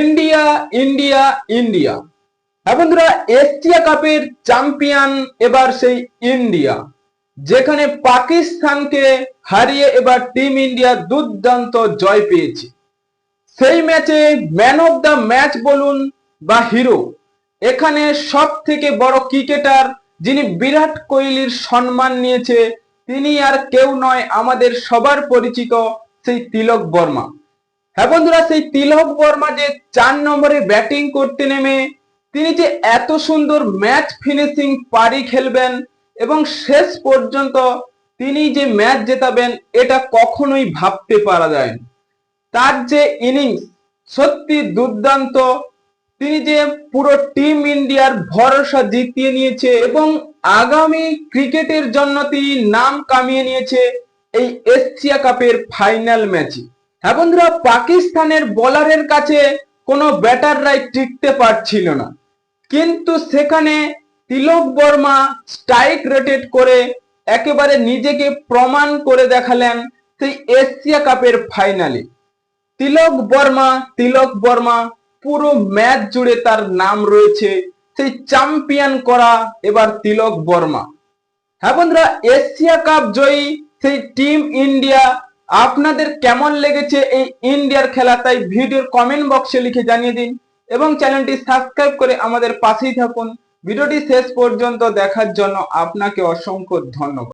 India India India হ্যাঁ বন্ধুরা, Asia কাপের চ্যাম্পিয়ন এবার সেই ইন্ডিয়া যেখানে পাকিস্তানকে হারিয়ে এবার টিম ইন্ডিয়া দুর্দান্ত জয় পেয়েছে। সেই ম্যাচে ম্যান অফ দ্য ম্যাচ বলুন বা হিরো এখানে সব থেকে বড় ক্রিকেটার যিনি বিরাট কোহলির সম্মান নিয়েছে, তিনি আর কেউ নয়, আমাদের সবার পরিচিত সেই তিলক বর্মা। হ্যাঁ বন্ধুরা, সেই তিলক বর্মা যে চার নম্বরে ব্যাটিং করতে নেমে, তিনি যে এত সুন্দর ম্যাচ ফিনিশিং পারি খেলবেন এবং শেষ পর্যন্ত তিনি যে ম্যাচ জেতাবেন, এটা কখনোই ভাবতে পারা যায় তার যে ইনিংস, সত্যি দুর্দান্ত। তিনি যে পুরো টিম ইন্ডিয়ার ভরসা জিতিয়ে নিয়েছে এবং আগামী ক্রিকেটের জন্য তিনি নাম কামিয়ে নিয়েছে এই এশিয়া কাপের ফাইনাল ম্যাচে। হ্যাঁ বন্ধুরা, পাকিস্তানের বোলারের কাছে কোনো ব্যাটাররাই টিকতে পারছিল না। কিন্তু সেখানে তিলক বর্মা স্ট্রাইক রেটেড করে একেবারে নিজেকে প্রমাণ করে দেখালেন সেই এশিয়া কাপের ফাইনালে তিলক বর্মা তিলক বর্মা পুরো ম্যাচ জুড়ে তার নাম রয়েছে, সেই চ্যাম্পিয়ন করা এবার তিলক বর্মা। হ্যাঁ বন্ধুরা, এশিয়া কাপ জয়ী সেই টিম ইন্ডিয়া আপনাদের কেমন লেগেছে এই ইন্ডিয়ার খেলা, তাই ভিডিওর কমেন্ট বক্সে লিখে জানিয়ে দিন এবং চ্যানেলটি সাবস্ক্রাইব করে আমাদের পাশেই থাকুন। ভিডিওটি শেষ পর্যন্ত দেখার জন্য আপনাকে অসংখ্য ধন্যবাদ।